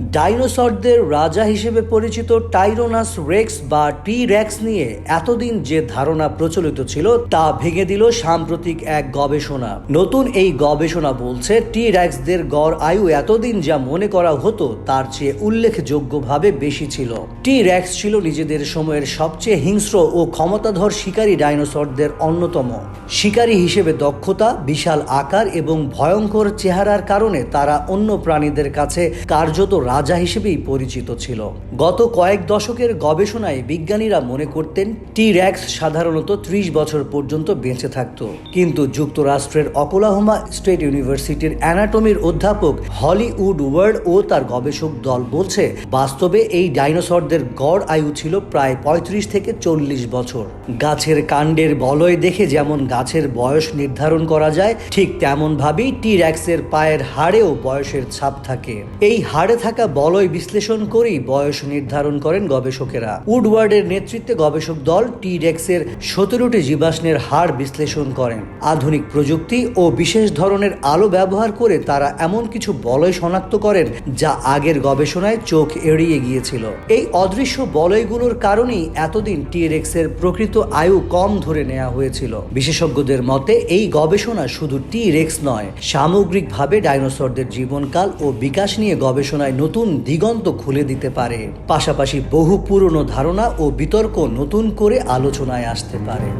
ডাইনোসরদের রাজা হিসেবে পরিচিত টাইরোনাস রেক্স বা টি রেক্স নিয়ে এতদিন যে ধারণা প্রচলিত ছিল, তা ভেঙে দিল সাম্প্রতিক এক গবেষণা। নতুন এই গবেষণা বলছে টি রেক্সদের গড় আয়ু এতদিন যা মনে করা হতো, তার চেয়ে উল্লেখযোগ্যভাবে বেশি ছিল। টি রেক্স ছিল নিজেদের সময়ের সবচেয়ে হিংস্র ও ক্ষমতাধর শিকারী ডাইনোসরদের অন্যতম। শিকারী হিসেবে দক্ষতা, বিশাল আকার এবং ভয়ঙ্কর চেহারার কারণে তারা অন্য প্রাণীদের কাছে কার্যত রাজা হিসেবেই পরিচিত ছিল। গত কয়েক দশকের গবেষণায় বিজ্ঞানীরা মনে করতেন টি র্যাক্স সাধারণত ত্রিশ বছর পর্যন্ত বেঁচে থাকত। কিন্তু যুক্তরাষ্ট্রের অকলাহোমা স্টেট ইউনিভার্সিটির অ্যানাটমির অধ্যাপক হলিউড ওয়ার্ড ও তার গবেষক দল বলছে, বাস্তবে এই ডাইনোসরদের গড় আয়ু ছিল প্রায় পঁয়ত্রিশ থেকে চল্লিশ বছর। গাছের কাণ্ডের বলয় দেখে যেমন গাছের বয়স নির্ধারণ করা যায়, ঠিক তেমন ভাবেই টি র্যাক্সের পায়ের হাড়েও বয়সের ছাপ থাকে। এই হাড়ে থাকা বলয় বিশ্লেষণ করেই বয়স নির্ধারণ করেন গবেষকেরা। উডওয়ার্ডের নেতৃত্বে গবেষক দল টি রেক্সের সতেরোটি জীবাশ্মের হার বিশ্লেষণ করেন। আধুনিক প্রযুক্তি ও বিশেষ ধরনের আলো ব্যবহার করে তারা এমন কিছু বলয় শনাক্ত করেন যা আগের গবেষণায় চোখ এড়িয়ে গিয়েছিল। এই অদৃশ্য বলয়গুলোর কারণেই এতদিন টি রেক্সের প্রকৃত আয়ু কম ধরে নেওয়া হয়েছিল। বিশেষজ্ঞদের মতে, এই গবেষণা শুধু টি রেক্স নয়, সামগ্রিকভাবে ডাইনোসরদের জীবনকাল ও বিকাশ নিয়ে গবেষণায় নতুন দিগন্ত খুলে দিতে পারে। পাশাপাশি বহু পুরনো ধারণা ও বিতর্ক নতুন করে আলোচনায় আসতে পারে।